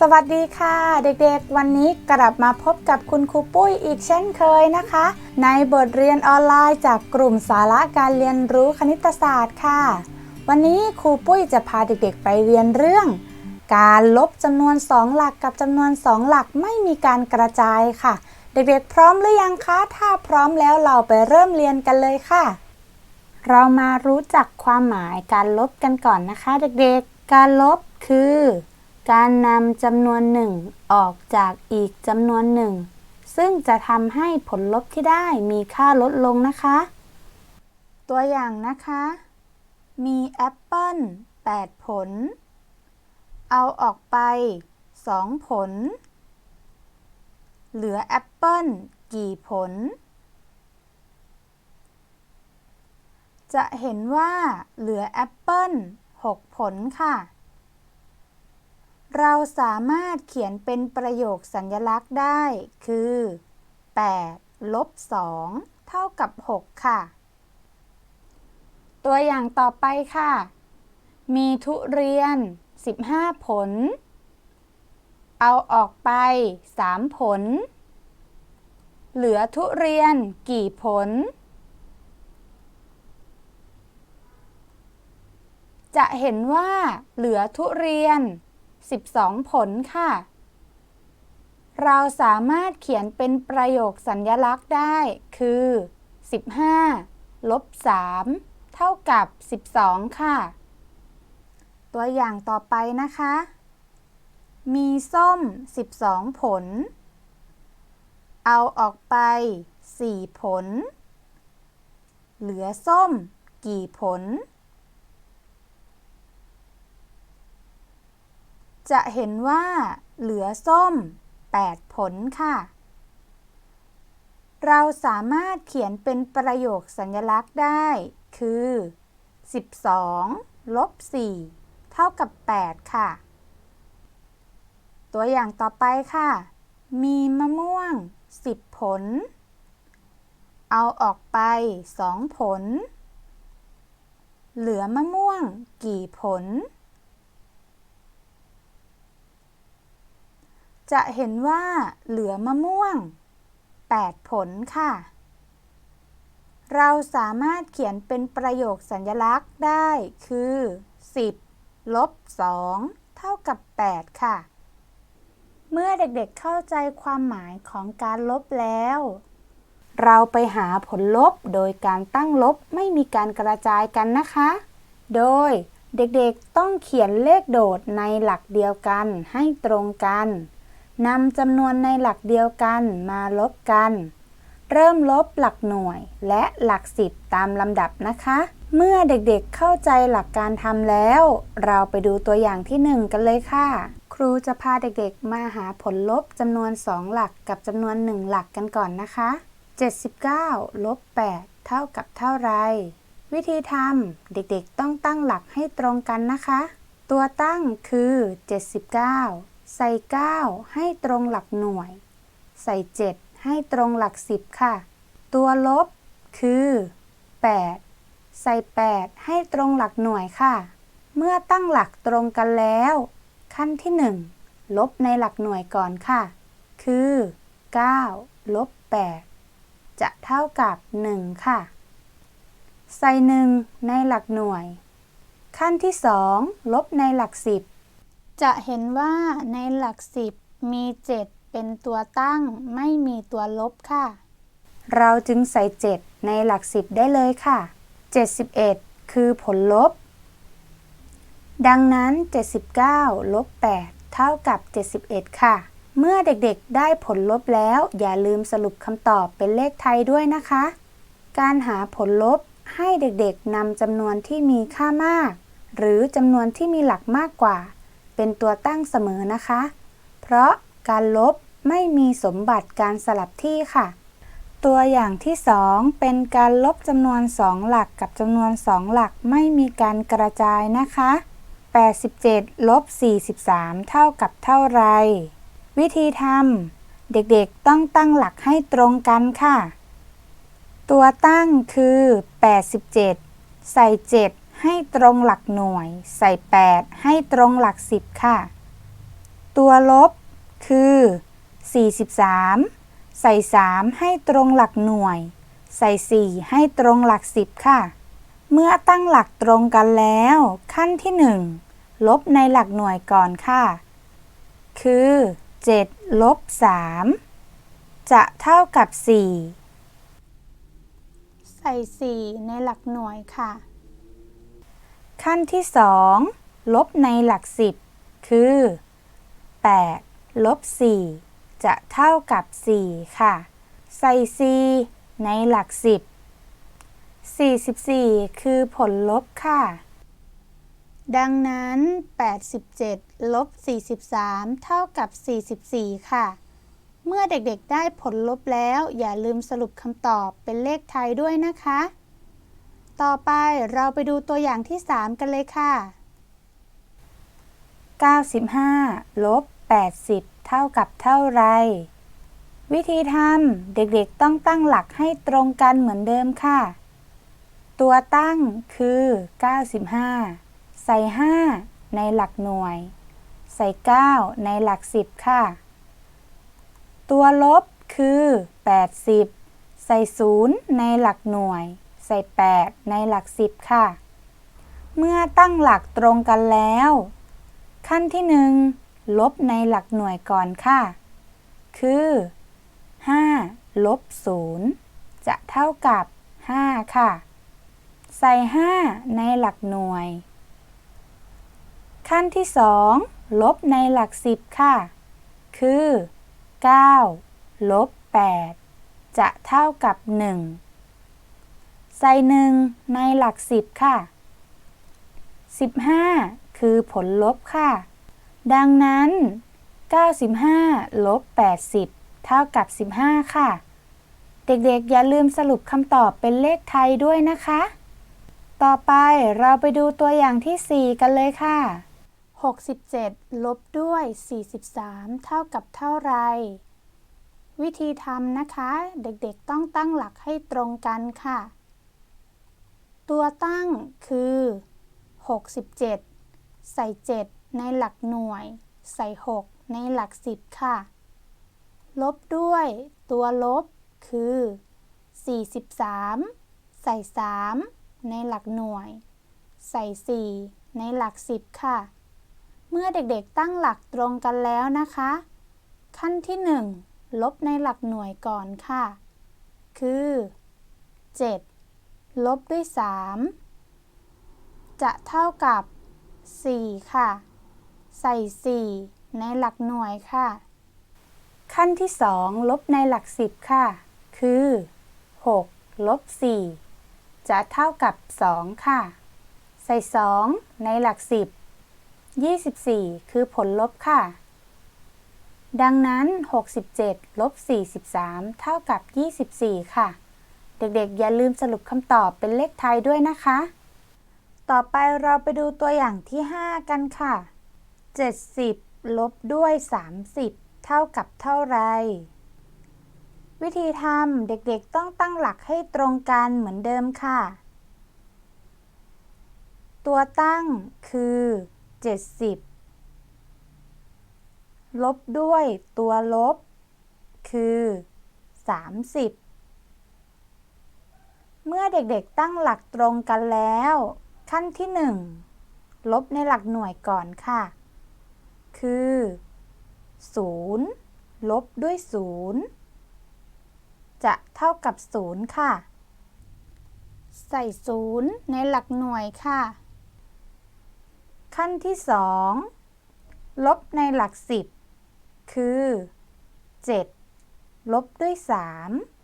สวัสดีค่ะ เด็กๆ วันนี้กลับมาพบกับคุณครูปุ้ยอีกเช่นเคยนะคะ ในบทเรียนออนไลน์จากกลุ่มสาระการเรียนรู้คณิตศาสตร์ค่ะ วันนี้ครูปุ้ยจะพาเด็กๆ ไปเรียนเรื่อง การลบจำนวน 2 หลักกับจำนวน 2 หลักไม่มีการกระจายค่ะ เด็กๆ พร้อมหรือยังคะ ถ้าพร้อมแล้วเราไปเริ่มเรียนกันเลยค่ะ เรามารู้จักความหมายการลบกันก่อนนะคะ เด็กๆ การลบคือ การนำจำนวนหนึ่งออกจากอีกจำนวนหนึ่ง ซึ่งจะทำให้ผลลบที่ได้มีค่าลดลงนะคะ ตัวอย่างนะคะ มีแอปเปิ้ล8ผล เอาออกไป 2 ผล เหลือแอปเปิ้ลกี่ผล จะเห็นว่าเหลือแอปเปิ้ล6ผลค่ะ เราสามารถเขียนเป็นประโยคสัญลักษณ์ได้ คือ 8 ลบ 2 เท่ากับ 6 ค่ะ ตัวอย่างต่อไปค่ะ มีทุเรียน 15 ผล เอาออกไป 3 ผล เหลือทุเรียนกี่ผล จะเห็นว่าเหลือทุเรียน 12 ผลค่ะ เราสามารถเขียนเป็นประโยคสัญลักษณ์ได้ คือ 15 ลบ 3 เท่ากับ 12 ค่ะ ตัวอย่างต่อไปนะคะ มีส้ม 12 ผล เอาออกไป 4 ผล เหลือส้มกี่ผล จะเห็นว่าเหลือส้ม 8 ผลค่ะ เราสามารถเขียนเป็นประโยคสัญลักษณ์ได้ คือ 12 ลบ 4 เท่ากับ 8 ค่ะ ตัวอย่างต่อไปค่ะ มีมะม่วง 10 ผล เอาออกไป 2 ผล เหลือมะม่วงกี่ผล จะเห็นว่าเหลือมะม่วง 8 ผลค่ะ เราสามารถเขียนเป็นประโยคสัญลักษณ์ได้คือ 10 ลบ 2 เท่ากับ 8 ค่ะ เมื่อเด็กๆเข้าใจความหมายของการลบแล้ว เราไปหาผลลบโดยการตั้งลบไม่มีการกระจายกันนะคะ โดยเด็กๆ ต้องเขียนเลขโดดในหลักเดียวกันให้ตรงกัน นำจำนวนในหลักเดียวกันมาลบกัน เริ่มลบหลักหน่วยและหลักสิบตามลำดับนะคะ เมื่อเด็กๆเข้าใจหลักการทำแล้ว เราไปดูตัวอย่างที่ 1 กันเลยค่ะ ครูจะพาเด็กๆ มาหาผลลบจำนวน 2 หลักกับจำนวน 1 หลักกันก่อนนะคะ 79ลบ8เท่ากับเท่าไร วิธีทำเด็กๆต้องตั้งหลักให้ตรงกันนะคะ ตัวตั้งคือ 79 ใส่ 9 ให้ตรงหลักหน่วย ใส่ 7 ให้ตรงหลัก 10 ค่ะ ตัวลบคือ 8 ใส่ 8 ให้ตรงหลักหน่วยค่ะ เมื่อตั้งหลักตรงกันแล้ว ขั้นที่ 1 ลบในหลักหน่วยก่อนค่ะ คือ 9 ลบ 8 จะเท่ากับ 1 ค่ะ ใส่ 1 ในหลักหน่วย ขั้นที่ 2 ลบในหลัก 10 จะเห็นว่าในหลัก10มี 7 เป็นตัวตั้ง ไม่มีตัวลบค่ะ เราจึงใส่ 7 ในหลัก10ได้เลยค่ะ 71 คือผลลบ ดังนั้น 79 ลบ 8 เท่ากับ 71 ค่ะ เมื่อเด็กๆได้ผลลบแล้ว อย่าลืมสรุปคำตอบเป็นเลขไทยด้วยนะคะ การหาผลลบให้เด็กๆนำจำนวนที่มีค่ามาก หรือจำนวนที่มีหลักมากกว่า เป็นตัวตั้งเสมอนะคะ เพราะการลบไม่มีสมบัติการสลับที่ค่ะ ตัวอย่างที่ 2 เป็นการลบจำนวน 2 หลักกับจำนวน 2 หลักไม่มีการกระจายนะคะ 87 ลบ 43 เท่ากับเท่าไร วิธีทำเด็กๆต้องตั้งหลักให้ตรงกันค่ะ ตัวตั้งคือ 87 ใส่ 7 ให้ตรงหลักหน่วย ใส่ 8 ให้ตรงหลัก 10 ค่ะ ตัวลบคือ 43 ใส่ 3 ให้ตรงหลักหน่วย ใส่ 4 ให้ตรงหลัก 10 ค่ะ เมื่อตั้งหลักตรงกันแล้ว ขั้นที่ 1 ลบในหลักหน่วยก่อนค่ะ คือ 7 ลบ 3 จะเท่ากับ 4 ใส่ 4 ในหลักหน่วยค่ะ ขั้นที่ 2 ลบในหลัก 10 คือ 8 ลบ 4 จะเท่ากับ 4 ค่ะ ใส่ 4 ในหลัก 10 44 คือผลลบค่ะ ดังนั้น 87 ลบ 43 เท่ากับ 44 ค่ะ เมื่อเด็กๆได้ผลลบแล้ว อย่าลืมสรุปคำตอบเป็นเลขไทยด้วยนะคะ ต่อไปเราไปดูตัวอย่างที่ 3 กันเลยค่ะ 95ลบ80 เท่ากับเท่าไร วิธีทำเด็กๆต้องตั้งหลักให้ตรงกันเหมือนเดิมค่ะ ตัวตั้งคือ 95 ใส่ 5 ในหลักหน่วย ใส่ 9 ในหลัก 10 ค่ะ ตัวลบคือ 80 ใส่ 0 ในหลักหน่วย ใส่ 8 ในหลัก 10 ค่ะ เมื่อตั้งหลักตรงกันแล้ว ขั้นที่ 1 ลบในหลักหน่วยก่อนค่ะ คือ 5 ลบ 0 จะเท่ากับ 5 ค่ะ ใส่ 5 ในหลักหน่วย ขั้นที่ 2 ลบในหลัก 10 ค่ะ คือ 9 ลบ 8 จะเท่ากับ 1 ใส่1ในหลัก10ค่ะ 15 คือผลลบค่ะ ดังนั้น 95 ลบ 80 เท่ากับ 15 ค่ะ เด็กๆ อย่าลืมสรุปคำตอบเป็นเลขไทยด้วยนะคะ ต่อไปเราไปดูตัวอย่างที่ 4 กันเลยค่ะ 67 ลบด้วย 43 เท่ากับเท่าไร วิธีทำนะคะ เด็กๆ ต้องตั้งหลักให้ตรงกันค่ะ ตัวตั้งคือ 67 ใส่ 7 ในหลักหน่วย ใส่ 6 ในหลัก 10 ค่ะ ลบด้วยตัวลบคือ 43 ใส่ 3 ในหลักหน่วย ใส่ 4 ในหลัก 10 ค่ะ เมื่อเด็กๆตั้งหลักตรงกันแล้วนะคะ ขั้นที่ 1 ลบในหลักหน่วยก่อนค่ะ คือ 7 ลบด้วย 3 จะเท่ากับ 4 ค่ะ ใส่ 4 ในหลักหน่วยค่ะ ขั้นที่ 2 ลบในหลัก 10 ค่ะ คือ 6 ลบ 4 จะเท่ากับ 2 ค่ะ ใส่ 2 ในหลัก 10 24 คือผลลบค่ะ ดังนั้น 67 ลบ 43 เท่ากับ 24 ค่ะ เด็กๆ อย่าลืมสรุปคำตอบเป็นเลขไทยด้วยนะคะ ต่อไปเราไปดูตัวอย่างที่ 5 กันค่ะ 70 ลบด้วย 30 เท่ากับเท่าไร วิธีทำเด็กๆต้องตั้งหลักให้ตรงกันเหมือนเดิมค่ะ ตัวตั้งคือ 70 ลบด้วยตัวลบ คือ 30 เมื่อเด็กๆตั้งหลักตรงกันแล้ว ขั้นที่ 1 ลบในหลักหน่วยก่อนค่ะ คือ 0 ลบด้วย 0 จะเท่ากับ 0 ค่ะ ใส่ 0 ในหลักหน่วยค่ะ ขั้นที่ 2 ลบในหลัก 10 คือ 7 ลบด้วย 3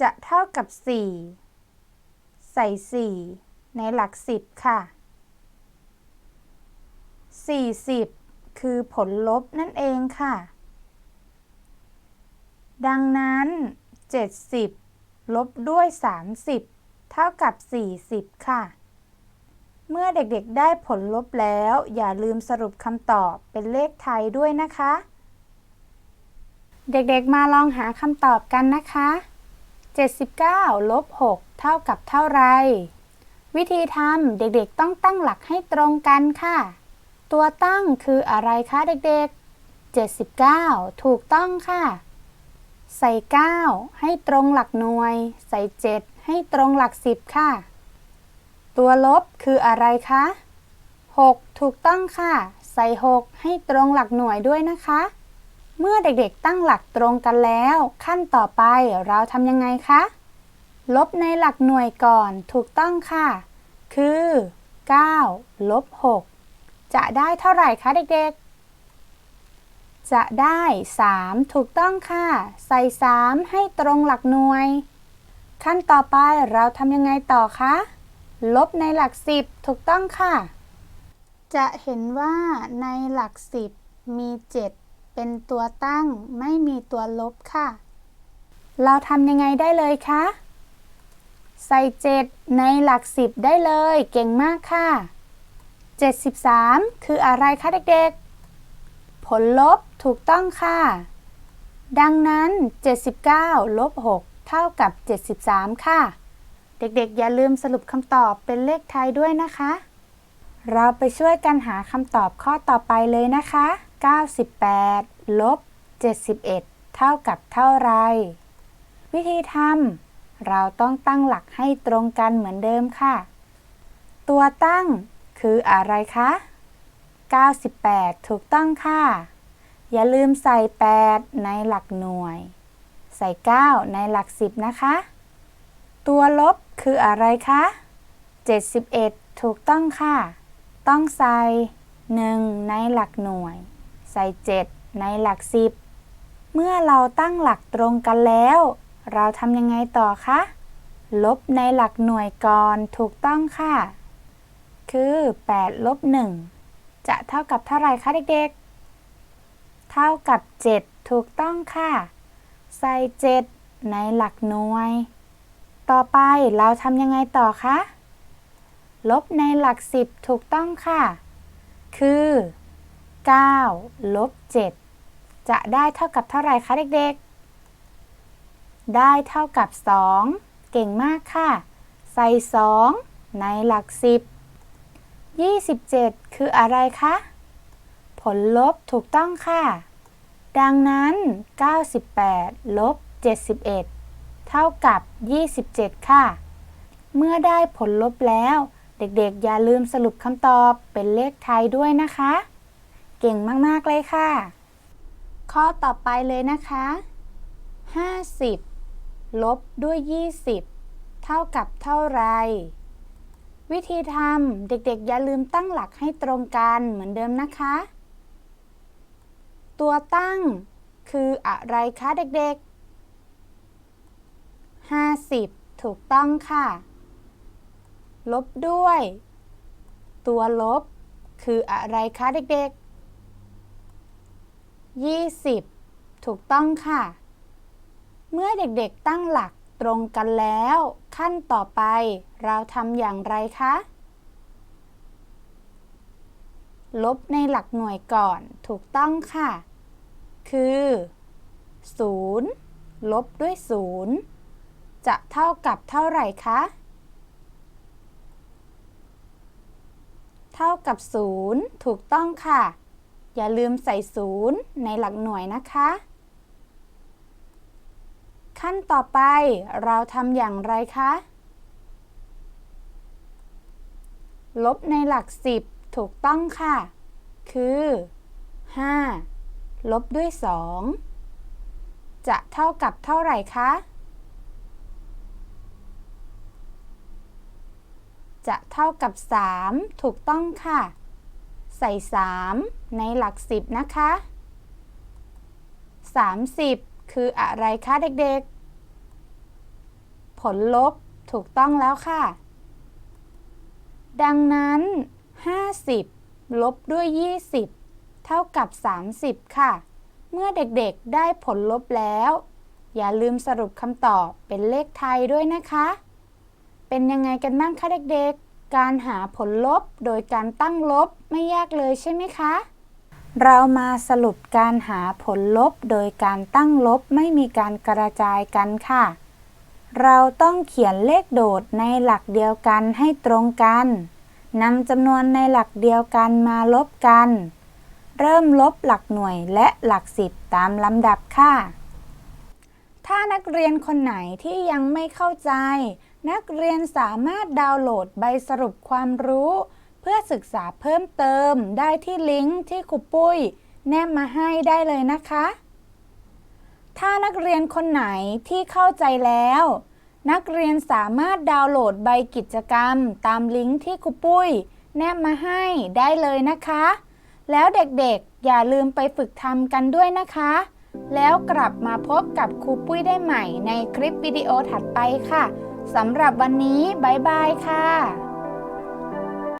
จะเท่ากับ 4 ใส่ 4 ในหลัก 10 ค่ะ 40 คือผลลบนั่นเองค่ะ ดังนั้น 70 ลบด้วย 30 เท่ากับ 40 ค่ะ เมื่อเด็กๆได้ผลลบแล้ว อย่าลืมสรุปคำตอบเป็นเลขไทยด้วยนะคะ เด็กๆมาลองหาคำตอบกันนะคะ 79 ลบ 6 เท่ากับเท่าไร วิธีทำเด็กๆต้องตั้งหลักให้ตรงกันค่ะ ตัวตั้งคืออะไรคะเด็กๆ 79 ถูกต้องค่ะ ใส่ 9 ให้ตรงหลักหน่วย ใส่ 7 ให้ตรงหลัก 10 ค่ะ ตัวลบคืออะไรคะ 6 ถูกต้องค่ะ ใส่ 6 ให้ตรงหลักหน่วยด้วยนะคะ เมื่อเด็กๆตั้งหลักตรงกันแล้ว ขั้นต่อไปเราทำยังไงคะ ลบในหลักหน่วยก่อนถูกต้องค่ะ คือ 9 ลบ 6 จะได้เท่าไหร่คะเด็กๆ จะได้ 3 ถูกต้องค่ะ ใส่ 3 ให้ตรงหลักหน่วย ขั้นต่อไปเราทำยังไงต่อคะ ลบในหลัก 10 ถูกต้องค่ะ จะเห็นว่าในหลัก 10 มี 7 เป็นตัวตั้งไม่มีตัวลบค่ะ เราทำยังไงได้เลยคะ ใส่ 7 ในหลัก 10 ได้เลย เก่งมากค่ะ 73 คืออะไรคะเด็กๆ ผลลบถูกต้องค่ะ ดังนั้น 79 ลบ 6 เท่ากับ 73 ค่ะ เด็กๆ อย่าลืมสรุปคำตอบเป็นเลขไทยด้วยนะคะ เราไปช่วยกันหาคำตอบข้อต่อไปเลยนะคะ 98 ลบ 71 เท่ากับเท่าไร วิธีทำเราต้องตั้งหลักให้ตรงกันเหมือนเดิมค่ะ ตัวตั้งคืออะไรคะ 98 ถูกต้องค่ะ อย่าลืมใส่ 8 ในหลักหน่วย ใส่ 9 ในหลัก 10 นะคะ ตัวลบคืออะไรคะ 71 ถูกต้องค่ะ ต้องใส่ 1 ในหลักหน่วย ส่ 7 ในหลัก 10 เมื่อเราตั้งหลักตรงกันแล้ว เราทำยังไงต่อคะ ลบในหลักหน่วยก่อนถูกต้องค่ะ คือ 8 ลบ 1 จะเท่ากับเท่าไหร่คะเด็กๆ เท่ากับ 7 ถูกต้องค่ะ ใส่ 7 ในหลักหน่วย ต่อไปเราทำยังไงต่อคะลบในหลัก 10 ถูกต้องค่ะ คือ 9ลบ7จะได้เท่ากับเท่าไหร่คะเด็กๆ ได้เท่ากับ 2 เก่งมากค่ะ ใส่ 2 ในหลัก 10 27 คืออะไรคะ ผลลบถูกต้องค่ะ ดังนั้น 98 ลบ 71 เท่ากับ 27 ค่ะ เมื่อได้ผลลบแล้วเด็กๆ อย่าลืมสรุปคำตอบเป็นเลขไทยด้วยนะคะ เก่งมาก ๆ เลยค่ะ ข้อต่อไปเลยนะคะ 50 ลบด้วย 20 เท่ากับเท่าไร วิธีทำเด็ก ๆ อย่าลืมตั้งหลักให้ตรงกันเหมือนเดิมนะคะ ตัวตั้งคืออะไรคะเด็ก ๆ 50 ถูกต้องค่ะ ลบด้วย ตัวลบคืออะไรคะเด็ก ๆ 20 ถูกต้องค่ะ เมื่อเด็กๆตั้งหลักตรงกันแล้ว ขั้นต่อไปเราทำอย่างไรคะ ลบในหลักหน่วยก่อนถูกต้องค่ะ คือ 0 ลบด้วย 0 จะเท่ากับเท่าไหร่คะ เท่ากับ 0 ถูกต้องค่ะ อย่าลืมใส่0ในหลักหน่วยนะคะ ขั้นต่อไปเราทำอย่างไรคะ ลบในหลัก 10 ถูกต้องค่ะ คือ 5 ลบด้วย 2 จะเท่ากับเท่าไหร่คะจะเท่ากับ 3 ถูกต้องค่ะ ใส่ 3 ในหลัก 10 นะคะ 30 คืออะไรคะเด็กๆ ผลลบถูกต้องแล้วค่ะ ดังนั้น 50 ลบด้วย 20 เท่ากับ 30 ค่ะ เมื่อเด็กๆได้ผลลบแล้ว อย่าลืมสรุปคำตอบเป็นเลขไทยด้วยนะคะ เป็นยังไงกันบ้างคะเด็กๆ การหาผลลบโดยการตั้งลบไม่ยากเลยใช่ไหมคะ เรามาสรุปการหาผลลบโดยการตั้งลบไม่มีการกระจายกันค่ะ เราต้องเขียนเลขโดดในหลักเดียวกันให้ตรงกันนำจำนวนในหลักเดียวกันมาลบกัน เริ่มลบหลักหน่วยและหลักสิบตามลำดับค่ะ ถ้านักเรียนคนไหนที่ยังไม่เข้าใจ นักเรียนสามารถดาวน์โหลดใบสรุปความรู้ เพื่อศึกษาเพิ่มเติมได้ที่ลิงก์ที่ครูปุ้ย แนบมาให้ได้เลยนะคะ ถ้านักเรียนคนไหนที่เข้าใจแล้ว นักเรียนสามารถดาวน์โหลดใบกิจกรรม ตามลิงก์ที่ครูปุ้ย แนบมาให้ได้เลยนะคะ แล้วเด็กๆ อย่าลืมไปฝึกทำกันด้วยนะคะ แล้วกลับมาพบกับครูปุ้ยได้ใหม่ในคลิปวิดีโอถัดไปค่ะ สำหรับวันนี้บ๊ายบายค่ะ